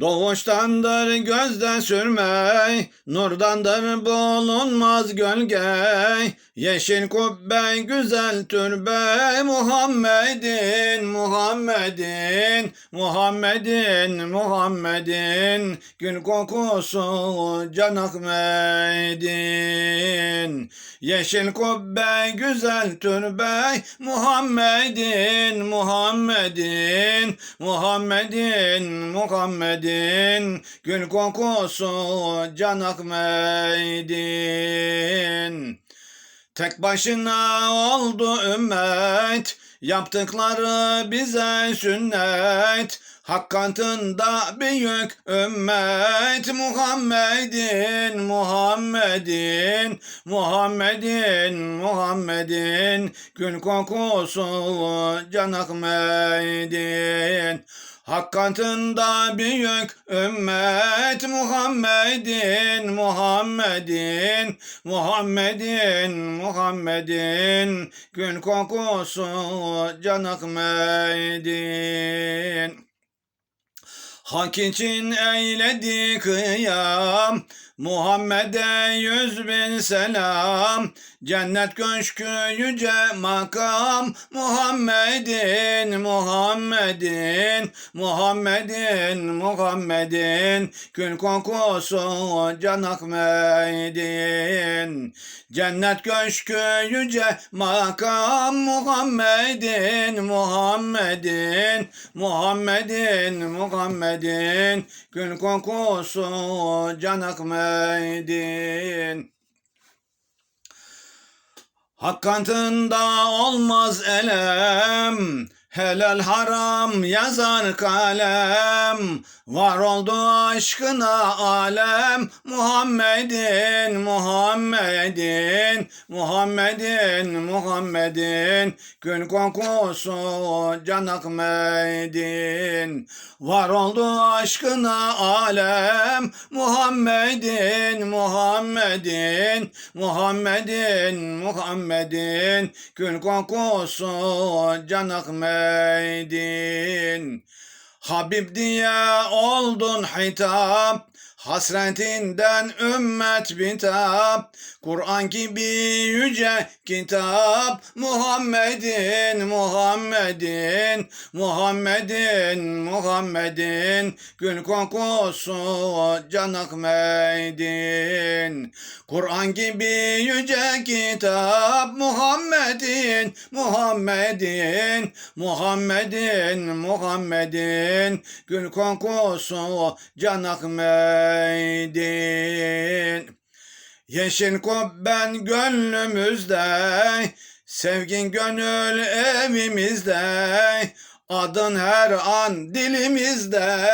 Doğuştandır gözden sürmey, nurdandır bulunmaz gölge. Yeşil kubbe güzel türbe, Muhammedin, Muhammedin, Muhammedin, Muhammedin. Gül kokusu can Ahmed'in. Yeşil kubbe güzel türbe, Muhammedin, Muhammedin, Muhammedin, Muhammedin. Gül kokusu can Ahmed'in. Tek başına oldu ümmet, yaptıkları bize sünnet. Hak katında büyük ümmet Muhammedin, Muhammedin, Muhammedin, Muhammedin. Gül kokusu can Ahmed'in. Hak büyük ümmet Muhammedin, Muhammedin, Muhammedin, Muhammedin. Gül kokusu can Ahmed'in. Hak için eyledi kıyam, Muhammed'e yüz bin selam. Cennet köşkü yüce makam, Muhammedin, Muhammedin, Muhammedin, Muhammedin. Gül kokusu can Ahmed'in. Cennet köşkü yüce makam, Muhammedin, Muhammedin, Muhammedin, Muhammedin. Gül kokusu can Ahmed'in. Hak katında olmaz elem, helal haram yazar kalem. Var oldu aşkına alem, Muhammedin, Muhammedin, Muhammedin, Muhammedin. Gül kokusu can Ahmed'in. Var oldu aşkına alem, Muhammedin, Muhammedin, Muhammedin, Muhammedin. Gül kokusu can Ahmed'in. Habib diye oldun hitap, Hasretinden ümmet bitap, Kur'an gibi yüce kitap, Muhammedin, Muhammedin, Muhammedin, Muhammedin, Gül kokusu can Ahmed'in. Kur'an gibi yüce kitap, Muhammedin, Muhammedin, Muhammedin, Muhammedin, Gül kokusu can Ahmed'in. Yeşil kubben gönlümüzde, sevgin gönül evimizde, adın her an dilimizde,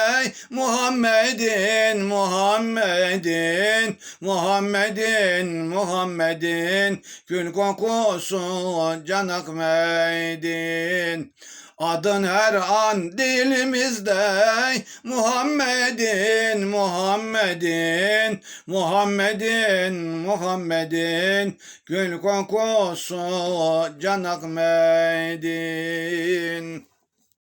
Muhammedin, Muhammedin, Muhammedin, Muhammedin, gül kokusu can Ahmed'in. Adın her an dilimizde. Muhammedin, Muhammedin, Muhammedin, Muhammedin. Gül kokusu can Ahmed'in